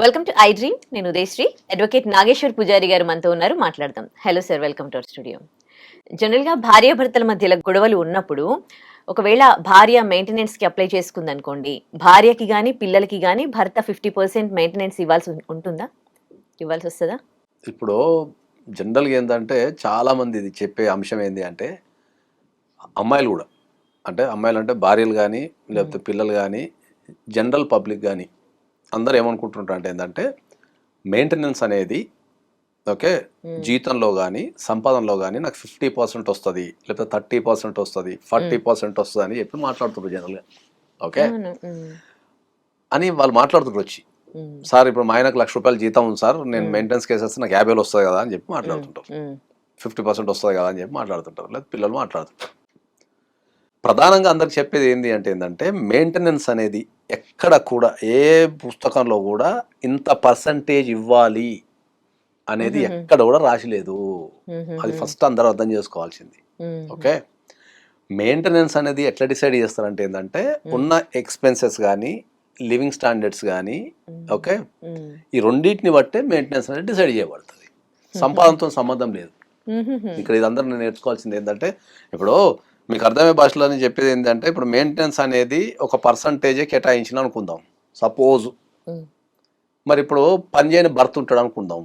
Welcome to iDream నేను Udayasri. Advocate Nageshwar Pujari గారు మనతో ఉన్నారు. మాట్లాడదాం. Hello sir welcome to our studio జనరల్గా భార్యాభర్తల మధ్యలో గొడవలు ఉన్నప్పుడు ఒకవేళ భార్య మెయింటెనెన్స్కి అప్లై చేసుకుంది అనుకోండి భార్యకి కానీ పిల్లలకి కానీ భర్త ఫిఫ్టీ పర్సెంట్ మెయింటెనెన్స్ ఇవ్వాల్సి ఉంటుందా? ఇవ్వాల్సి వస్తుందా? ఇప్పుడు జనరల్గా ఏంటంటే చాలామంది ఇది చెప్పే అంశం ఏంటి అంటే అమ్మాయిలు కూడా. అంటే అమ్మాయిలు అంటే భార్యలు కానీ లేకపోతే పిల్లలు కానీ జనరల్ పబ్లిక్ కానీ అందరూ ఏమనుకుంటుంటారు అంటే ఏంటంటే మెయింటెనెన్స్ అనేది ఓకే. జీతంలో కానీ సంపాదనలో కానీ నాకు ఫిఫ్టీ పర్సెంట్ వస్తుంది లేకపోతే థర్టీ పర్సెంట్ వస్తుంది ఫార్టీ పర్సెంట్ వస్తుంది అని చెప్పి మాట్లాడుతుంటారు జనరల్గా ఓకే? అని వాళ్ళు మాట్లాడుతుంటారు వచ్చి. సార్ ఇప్పుడు మా ఆయనకు లక్ష రూపాయలు జీతం ఉంది సార్ నేను. మెయింటెనెన్స్ కేసేస్తే నాకు యాభై వేలు వస్తుంది కదా అని చెప్పి మాట్లాడుతుంటారు. ఫిఫ్టీ పర్సెంట్ వస్తుంది కదా అని చెప్పి మాట్లాడుతుంటారు. లేదా పిల్లలు మాట్లాడుతుంటారు. ప్రధానంగా అందరికి చెప్పేది ఏంటి అంటే ఏంటంటే మెయింటెనెన్స్ అనేది ఎక్కడ కూడా ఏ పుస్తకంలో కూడా ఇంత పర్సంటేజ్ ఇవ్వాలి అనేది. ఎక్కడ కూడా రాసిలేదు అది ఫస్ట్ అందరూ అర్థం చేసుకోవాల్సింది. ఓకే? మెయింటెనెన్స్ అనేది ఎట్లా డిసైడ్ చేస్తారంటే ఏంటంటే ఉన్న ఎక్స్పెన్సెస్ కానీ లివింగ్ స్టాండర్డ్స్ కానీ ఓకే? ఈ రెండింటిని బట్టే మెయింటెనెన్స్ అనేది డిసైడ్ చేయబడుతుంది. సంపాదనతో సంబంధం లేదు. ఇక్కడ ఇదందరూ నేను నేర్చుకోవాల్సింది ఏంటంటే ఇప్పుడు మీకు అర్థమయ్యే భాషలో నేను చెప్పేది ఏంటంటే ఇప్పుడు మెయింటెనెన్స్ అనేది ఒక పర్సంటేజే కేటాయించిన అనుకుందాం. సపోజ్. మరి ఇప్పుడు పని చేయని భర్త ఉంటాడు అనుకుందాం?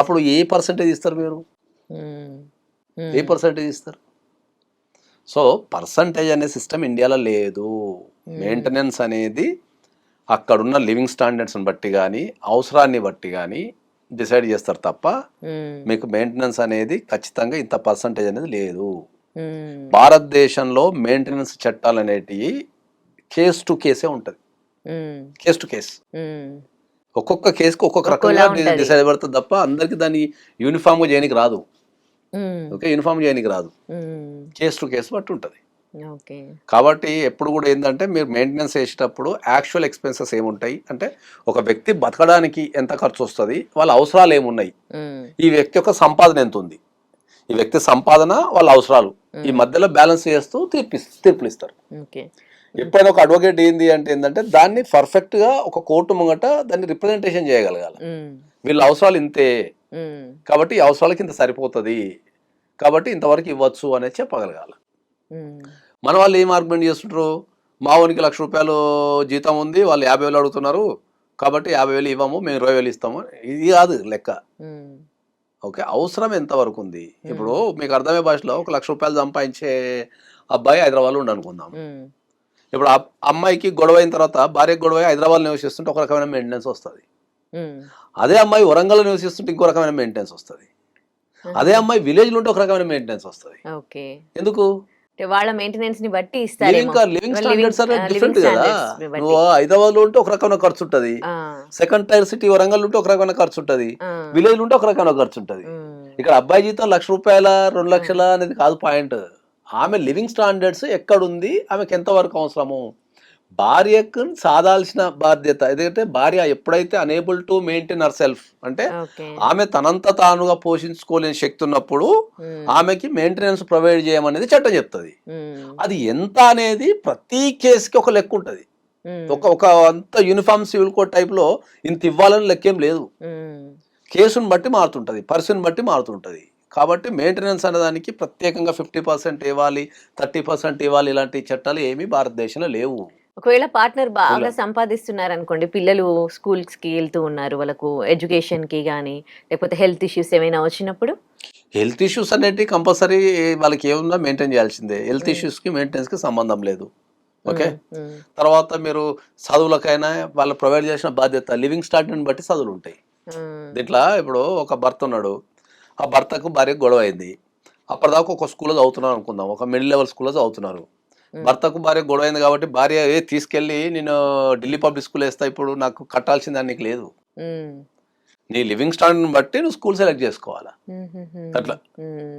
అప్పుడు ఏ పర్సంటేజ్ ఇస్తారు మీరు? ఏ పర్సంటేజ్ ఇస్తారు? సో పర్సంటేజ్ అనే సిస్టమ్ ఇండియాలో లేదు. మెయింటెనెన్స్ అనేది అక్కడున్న లివింగ్ స్టాండర్డ్స్ని బట్టి కానీ అవసరాన్ని బట్టి కానీ డిసైడ్ చేస్తారు తప్ప మీకు మెయింటెనెన్స్ అనేది ఖచ్చితంగా ఇంత పర్సంటేజ్ అనేది లేదు. భారతదేశంలో మెయింటెనెన్స్ చట్టాలు అనేటివి కేస్ టు కేసే ఉంటుంది. కేస్ టు కేస్ ఒక్కొక్క కేసుకి ఒక్కొక్క రకంగా. డిసైడ్ పడుతుంది తప్ప అందరికి దాన్ని యూనిఫామ్గా చేయనికి రాదు. ఓకే యూనిఫామ్ చేయనికి రాదు. కేస్ టు కేసు బట్టి ఉంటుంది. కాబట్టి ఎప్పుడు కూడా ఏంటంటే మీరు మెయింటెనెన్స్ చేసేటప్పుడు యాక్చువల్ ఎక్స్పెన్సెస్ ఏముంటాయి? అంటే ఒక వ్యక్తి బతకడానికి ఎంత ఖర్చు వస్తుంది? వాళ్ళ అవసరాలు ఏమున్నాయి? ఈ వ్యక్తి యొక్క సంపాదన ఎంత ఉంది? ఈ వ్యక్తి సంపాదన వాళ్ళ అవసరాలు. ఈ మధ్యలో బ్యాలెన్స్ చేస్తూ తీర్పి తీర్పులు ఇస్తారు ఓకే. ఎప్పుడైనా ఒక అడ్వకేట్ ఏంది అంటే ఏంటంటే దాన్ని పర్ఫెక్ట్గా ఒక కోర్టు ముంగట దాన్ని రిప్రజెంటేషన్ చేయగలగాలి. వీళ్ళ అవసరాలు ఇంతే. కాబట్టి ఈ అవసరాలకి ఇంత సరిపోతుంది. కాబట్టి ఇంతవరకు ఇవ్వచ్చు అనేది చెప్పగలగాలి. మన వాళ్ళు ఏం ఆర్గ్యుమెంట్ చేస్తుంటారు మా వానికి లక్ష రూపాయలు జీతం ఉంది వాళ్ళు యాభై వేలు అడుగుతున్నారు. కాబట్టి యాభై వేలు ఇవ్వము మేము ఇరవై వేలు ఇస్తాము. ఇది కాదు లెక్క. ఓకే అవసరం ఎంతవరకు ఉంది ఇప్పుడు మీకు అర్థమయ్యే భాషలో ఒక లక్ష రూపాయలు సంపాదించే అబ్బాయి హైదరాబాద్లో ఉండి అనుకుందాం ఇప్పుడు అమ్మాయికి గొడవ అయిన తర్వాత భార్యకి గొడవ హైదరాబాద్ నివసిస్తుంటే ఒక రకమైన మెయింటెనెన్స్ వస్తుంది. అదే అమ్మాయి వరంగల్ నివసిస్తుంటే ఇంకో రకమైన మెయింటెనెన్స్ వస్తుంది. అదే అమ్మాయి విలేజ్లో ఉంటే ఒక రకమైన మెయింటెనెన్స్ వస్తుంది. ఎందుకు? వాళ్ళ మెయింటెనెన్స్ని బట్టి లివింగ్ ఇస్తారేమో లివింగ్ స్టాండర్డ్స్ అనేవి డిఫరెంట్ కదా. నువ్వు హైదరాబాద్లో ఉంటే ఒక రకమైన ఖర్చు ఉంటది. సెకండ్ టైర్ సిటీ వరంగల్ ఉంటే ఒక రకమైన ఖర్చు ఉంటది. విలేజ్ ఉంటే ఒక రకమైన ఖర్చు ఉంటది. ఇక్కడ అబ్బాయి జీతం లక్ష రూపాయల రెండు లక్షల అనేది కాదు పాయింట్. ఆమె లివింగ్ స్టాండర్డ్స్ ఎక్కడుంది? ఆమెకి ఎంతవరకు అవసరము? భార్యకు సాధాల్సిన బాధ్యత. ఎందుకంటే భార్య ఎప్పుడైతే unable to maintain herself అంటే ఆమె తనంత తానుగా పోషించుకోలేని శక్తి ఉన్నప్పుడు ఆమెకి మెయింటెనెన్స్ ప్రొవైడ్ చేయమనేది చట్టం చెప్తుంది. అది ఎంత అనేది ప్రతి కేసుకి ఒక లెక్క ఉంటుంది. ఒక ఒక అంత యూనిఫామ్ సివిల్ కోడ్ టైప్లో ఇంత ఇవ్వాలని లెక్కేం లేదు. కేసుని బట్టి మారుతుంటుంది పర్సన్ బట్టి మారుతుంటుంది. కాబట్టి మెయింటెనెన్స్ అనేదానికి ప్రత్యేకంగా ఫిఫ్టీ పర్సెంట్ ఇవ్వాలి థర్టీ పర్సెంట్ ఇవ్వాలి ఇలాంటి చట్టాలు ఏమీ భారతదేశంలో లేవు. ఒకవేళ పార్ట్నర్ బాగా. సంపాదిస్తున్నారు అనుకోండి పిల్లలు స్కూల్స్కి వెళ్తూ ఉన్నారు వాళ్ళకు ఎడ్యుకేషన్కి కానీ లేకపోతే హెల్త్ ఇష్యూస్ ఏమైనా వచ్చినప్పుడు? హెల్త్ ఇష్యూస్ అనేటివి కంపల్సరీ వాళ్ళకి ఏమున్నా మెయింటైన్ చేయాల్సిందే. హెల్త్ ఇష్యూస్కి మెయింటెనెన్స్కి సంబంధం లేదు. ఓకే ఉమ్, తర్వాత మీరు చదువులకైనా వాళ్ళు ప్రొవైడ్ చేసిన బాధ్యత లివింగ్ స్టాండర్డ్ని బట్టి చదువులు ఉంటాయి. దీంట్లో ఇప్పుడు ఒక భర్త ఉన్నాడు. ఆ భర్తకు భార్యకు గొడవ అయింది. అప్పటిదాకా ఒక స్కూల్లో చదువుతున్నారు అనుకుందాం ఒక మిడిల్ లెవెల్ స్కూల్లో చదువుతున్నారు. భర్తకు భార్య గొడవ అయింది కాబట్టి భార్య ఏ తీసుకెళ్ళి నేను ఢిల్లీ పబ్లిక్ స్కూల్ వేస్తా ఇప్పుడు నాకు కట్టాల్సిందని నీకు లేదు. నీ లివింగ్ స్టాండర్డ్ని బట్టి నువ్వు స్కూల్ సెలెక్ట్ చేసుకోవాలా? అట్లా.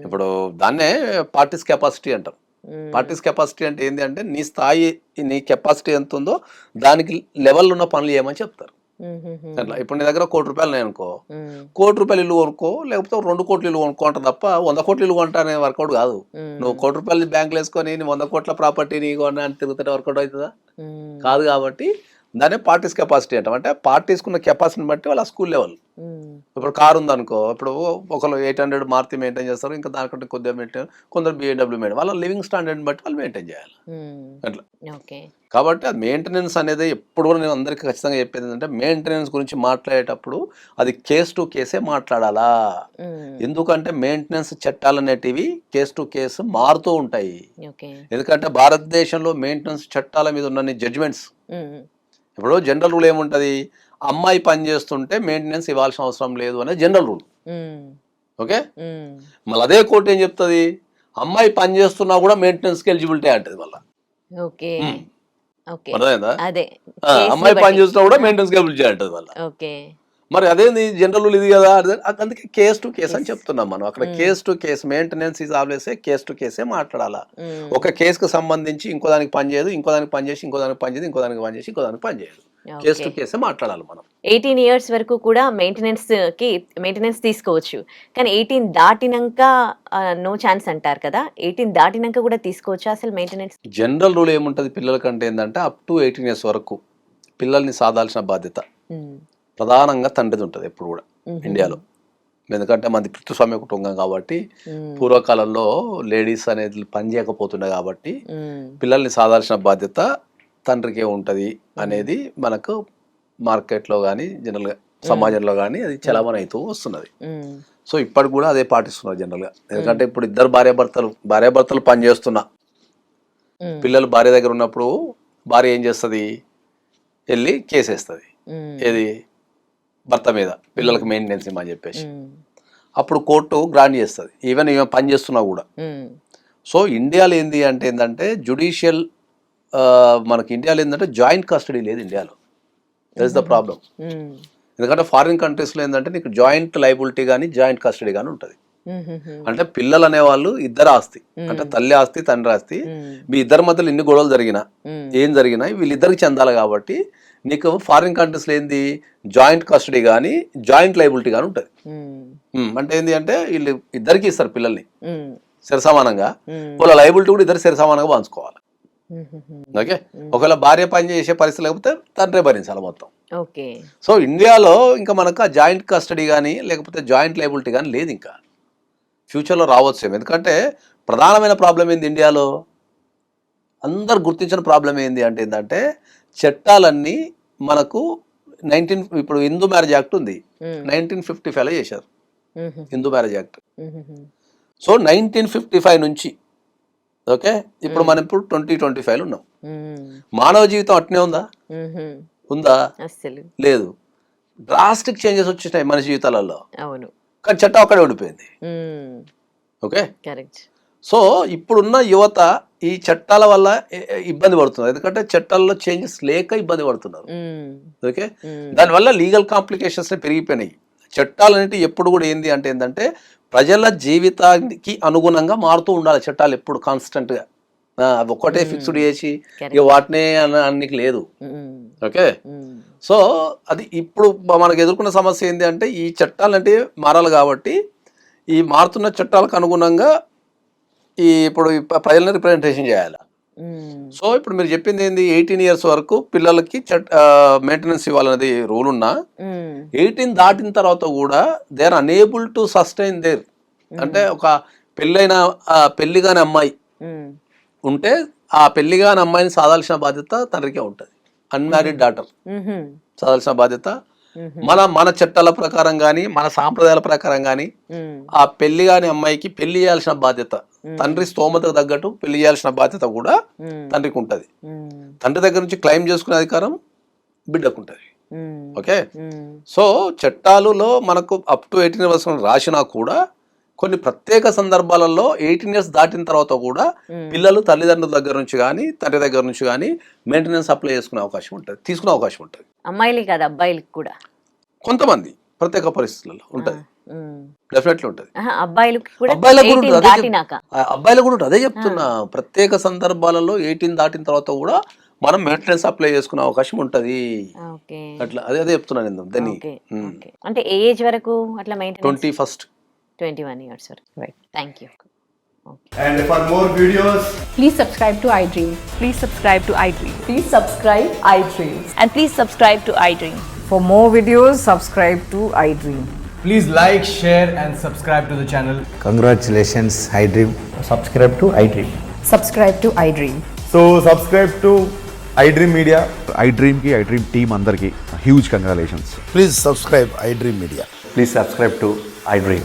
ఇప్పుడు దాన్నే పార్టీస్ కెపాసిటీ అంటాం పార్టీస్ కెపాసిటీ అంటే ఏంటి అంటే నీ స్థాయి నీ కెపాసిటీ ఎంత ఉందో దానికి లెవెల్ ఉన్న పనులు చేయమని చెప్తారు. అట్లా ఇప్పుడు నీ దగ్గర కోటి రూపాయలు నేను అనుకో కోటి రూపాయలు ఇల్లు కొనుక్కో లేకపోతే రెండు కోట్ల ఇల్లు కొనుక్కో అంట తప్ప వంద కోట్ల ఇల్లు కొంటా అనే వర్కౌట్ కాదు. నువ్వు కోటి రూపాయలు బ్యాంకులు వేసుకొని నీ వంద కోట్ల ప్రాపర్టీ నీ కొన్నా అని తిరుగుతుంటే వర్కౌట్ అవుతుందా? కాదు కాబట్టి దాన్ని పార్టీస్ కెపాసిటీ అంటాం. అంటే పార్టీస్కున్న కెపాసిటీని బట్టి వాళ్ళ స్కూల్ లెవెల్ ఇప్పుడు కారు ఉందనుకో ఇప్పుడు ఒకరు ఎయిట్ హండ్రెడ్ మారుతి మెయింటైన్ చేస్తారు ఇంకా దానికంటే కొద్దిగా మెయింటైన్ కొందరు బిఏడబ్ల్యూ మెయింటైన్ వాళ్ళ లివింగ్ స్టాండర్డ్ని బట్టి వాళ్ళు మెయింటైన్ చేయాలి. అట్లా. కాబట్టి అది మెయింటెనెన్స్ అనేది ఎప్పుడు కూడా నేను అందరికీ ఖచ్చితంగా చెప్పేది ఏంటంటే మెయింటెనెన్స్ గురించి మాట్లాడేటప్పుడు అది కేస్ టు కేసే మాట్లాడాలా? ఎందుకంటే మెయింటెనెన్స్ చట్టాలు అనేటివి కేస్ టు కేసు మారుతూ ఉంటాయి. ఎందుకంటే భారతదేశంలో మెయింటెనెన్స్ చట్టాల మీద ఉన్న జడ్జిమెంట్స్ ఇప్పుడు జనరల్ రూల్ ఏముంటుంది? అమ్మాయి పని చేస్తుంటే మెయింటెనెన్స్ ఇవ్వాల్సిన అవసరం లేదు అనేది జనరల్ రూల్. ఓకే? మళ్ళీ అదే కోర్టు ఏం చెప్తుంది? అమ్మాయి పని చేస్తున్నా కూడా మెయింటెనెన్స్కి ఎలిజిబిలిటీ అంటది మళ్ళీ. అమ్మాయి పని. చేస్తున్నా కూడా మెయింటెనెన్స్ ఎలిజిబిలిటీ అంటది మళ్ళీ. మరి అదేంది? జనరల్ రూల్ ఇది కదా? అదే- అది- అందుకే కేస్ టు కేస్ అని. చెప్తున్నాం మనం. అక్కడ. Case to case maintenance is always case to కేసే మాట్లాడాలా? ఉమ్, ఒక కేసుకు సంబంధించి ఇంకో దానికి పని చేయదు ఇంకో దానికి పని చేసి ఇంకో దానికి పని చేయదు ఇంకో దానికి పని చేసి ఇంకో దానికి పని చేయదు. కేస్ టు కేసే మాట్లాడాలి మనం. ఎయిటీన్ ఇయర్స్ వరకు కూడా మెయింటెనెన్స్కి మెయింటెనెన్స్ తీసుకోవచ్చు. కానీ ఎయిటీన్ దాటినాక నో ఛాన్స్ అంటారు కదా? ఎయిటీన్ దాటినాక కూడా తీసుకోవచ్చా అసలు మెయింటెనెన్స్ జనరల్ రూల్ ఏముంటుంది పిల్లలకంటే ఏంటంటే అప్ టు ఎయిటీన్ ఇయర్స్ వరకు పిల్లల్ని సాదాల్సిన బాధ్యత. ప్రధానంగా తండ్రిది ఉంటుంది ఎప్పుడు కూడా ఇండియాలో. ఎందుకంటే మనది పితృస్వామ్య కుటుంబం కాబట్టి పూర్వకాలంలో లేడీస్ అనేది పని చేయకపోతుండే కాబట్టి పిల్లల్ని సాదాల్సిన బాధ్యత తండ్రికే ఉంటుంది అనేది మనకు మార్కెట్లో కానీ జనరల్గా సమాజంలో కానీ అది చలమని అవుతూ వస్తున్నది. సో ఇప్పటికి కూడా అదే పాటిస్తున్నారు జనరల్గా. ఎందుకంటే ఇప్పుడు ఇద్దరు భార్యాభర్తలు భార్యాభర్తలు పని చేస్తున్నా పిల్లలు భార్య దగ్గర ఉన్నప్పుడు భార్య ఏం చేస్తుంది? వెళ్ళి కేసు వేస్తుంది ఏది? భర్త మీద పిల్లలకు మెయింటెనెన్స్ ఇమ్మని చెప్పేసి. అప్పుడు కోర్టు గ్రాంట్ చేస్తుంది. ఈవెన్ ఈమె పని చేస్తున్నా కూడా. సో ఇండియాలో ఏంది అంటే ఏంటంటే జుడిషియల్ మనకి ఇండియాలో ఏంటంటే జాయింట్ కస్టడీ లేదు ఇండియాలో. దట్ ఇస్ ద ప్రాబ్లం ఎందుకంటే ఫారిన్ కంట్రీస్లో ఏంటంటే నీకు జాయింట్ లైబిలిటీ కానీ జాయింట్ కస్టడీ కానీ ఉంటుంది. అంటే పిల్లలు అనేవాళ్ళు ఇద్దరు ఆస్తి. అంటే తల్లి ఆస్తి తండ్రి ఆస్తి. మీ ఇద్దరి మధ్యలో ఇన్ని గొడవలు జరిగినా ఏం జరిగినా వీళ్ళిద్దరికి చెందాలి కాబట్టి నీకు ఫారిన్ కంట్రీస్లో ఏంది జాయింట్ కస్టడీ కానీ జాయింట్ లైబిలిటీ కానీ ఉంటుంది. అంటే ఏంది అంటే వీళ్ళు ఇద్దరికి ఇస్తారు పిల్లల్ని. సరిసమానంగా వాళ్ళ లైబిలిటీ కూడా ఇద్దరు సరిసమానంగా పంచుకోవాలి. ఓకే? ఒకవేళ భార్య పని చేసే పరిస్థితి లేకపోతే తండ్రే భరించాలి మొత్తం. ఓకే. సో ఇండియాలో ఇంకా మనకు జాయింట్ కస్టడీ కానీ లేకపోతే జాయింట్ లైబిలిటీ కానీ లేదు ఇంకా. ఫ్యూచర్లో రావచ్చు. ఎందుకంటే ప్రధానమైన ప్రాబ్లం ఏంది ఇండియాలో? అందరు గుర్తించిన ప్రాబ్లం ఏంది అంటే ఏంటంటే చట్టాలన్నీ మనకు నైన్టీన్ ఇప్పుడు హిందూ మ్యారేజ్ యాక్ట్ ఉంది. నైన్టీన్ ఫిఫ్టీ ఫైవ్లో చేశారు. Hindu marriage act. So nineteen fifty five నుంచి ఓకే? ఇప్పుడు మనం ఇప్పుడు ట్వంటీ ట్వంటీ ఫైవ్లో ఉన్నాం. మానవ జీవితం అట్నే ఉందా? ఉందా? లేదు. డ్రాస్టిక్ చేంజెస్ వచ్చేసినాయి మన జీవితాలలో. అవును. కానీ చట్టం అక్కడే ఉండిపోయింది. ఓకే? సో ఇప్పుడున్న యువత ఈ చట్టాల వల్ల ఇబ్బంది పడుతున్నారు. ఎందుకంటే చట్టాల్లో చేంజెస్ లేక ఇబ్బంది పడుతున్నారు. ఓకే? దానివల్ల లీగల్ కాంప్లికేషన్స్ పెరిగిపోయినాయి. చట్టాలు అనేవి ఎప్పుడు కూడా ఏంది అంటే ఏంటంటే ప్రజల జీవితానికి అనుగుణంగా మారుతూ ఉండాలి చట్టాలు ఎప్పుడు కాన్స్టెంట్గా అవి ఒక్కటే ఫిక్స్డ్ చేసి ఇక వాటినే అన- అన్నికి లేదు. ఓకే? సో అది ఇప్పుడు మనకు ఎదుర్కొన్న సమస్య ఏంటి అంటే ఈ చట్టాలు అంటే మారాలి కాబట్టి ఈ మారుతున్న చట్టాలకు అనుగుణంగా ఈ ఇప్పుడు ప్రజలను రిప్రజెంటేషన్ చేయాలి. సో ఇప్పుడు మీరు చెప్పింది ఏంది? ఎయిటీన్ ఇయర్స్ వరకు పిల్లలకి మెయింటెనెన్స్ ఇవ్వాలనేది రూల్ ఉన్నా ఎయిటీన్ దాటిన తర్వాత కూడా they are unable to sustain their అంటే ఒక పెళ్ళైన పెళ్ళి కాని అమ్మాయి ఉంటే ఆ పెళ్ళి కాని అమ్మాయిని సాదాల్సిన బాధ్యత తండ్రికే ఉంటుంది. Unmarried daughter. చదవాల్సిన బాధ్యత. మన మన చట్టాల ప్రకారం కానీ మన సాంప్రదాయాల ప్రకారం కానీ ఆ పెళ్ళి కాని అమ్మాయికి పెళ్ళి చేయాల్సిన బాధ్యత తండ్రి స్తోమతకు తగ్గట్టు పెళ్ళి చేయాల్సిన బాధ్యత కూడా తండ్రికి ఉంటుంది. తండ్రి దగ్గర నుంచి క్లెయిమ్ చేసుకునే అధికారం బిడ్డకు ఉంటుంది. ఓకే? సో చట్టాలులో మనకు అప్ టు ఎయిటీన్ ఇయర్స్ రాసినా కూడా కొన్ని ప్రత్యేక సందర్భాలలో ఎయిటీన్ ఇయర్స్ దాటిన తర్వాత కూడా పిల్లలు తల్లిదండ్రుల దగ్గర నుంచి కానీ తండ్రి దగ్గర నుంచి కానీ మెయింటెనెన్స్ అప్లై చేసుకునే అవకాశం ఉంటుంది తీసుకునే అవకాశం ఉంటుంది. అమ్మాయిలకి కాదు అబ్బాయిలకి కూడా. కొంతమంది ప్రత్యేక పరిస్థితులలో ఉంటుంది. డెఫినెట్లీ ఉంటుంది. అబ్బాయిలకి కూడా అబ్బాయిలకు కూడా 18 ఉంటుంది అదే చెప్తున్నా. ప్రత్యేక సందర్భాలలో ఎయిటీన్ దాటిన తర్వాత కూడా మనం మెయింటెనెన్స్ అప్లై చేసుకునే అవకాశం ఉంటుంది. అట్లా అదే అదే చెప్తున్నాను నేను దాన్ని అంటే ఏ ఏజ్ వరకు అట్లా twenty first. Twenty one years వరకు right thank you And for more videos, Please subscribe to iDream. Please subscribe to iDream. Please subscribe iDreams. And please subscribe to iDream. For more videos, subscribe to iDream. Please like, share, and subscribe to the channel. Congratulations, iDream. subscribe to iDream. Subscribe to iDream. So subscribe to iDream media I డ్రీమ్కి I dream team అందరికీ huge congratulations Please subscribe iDream Media. Please subscribe to iDream.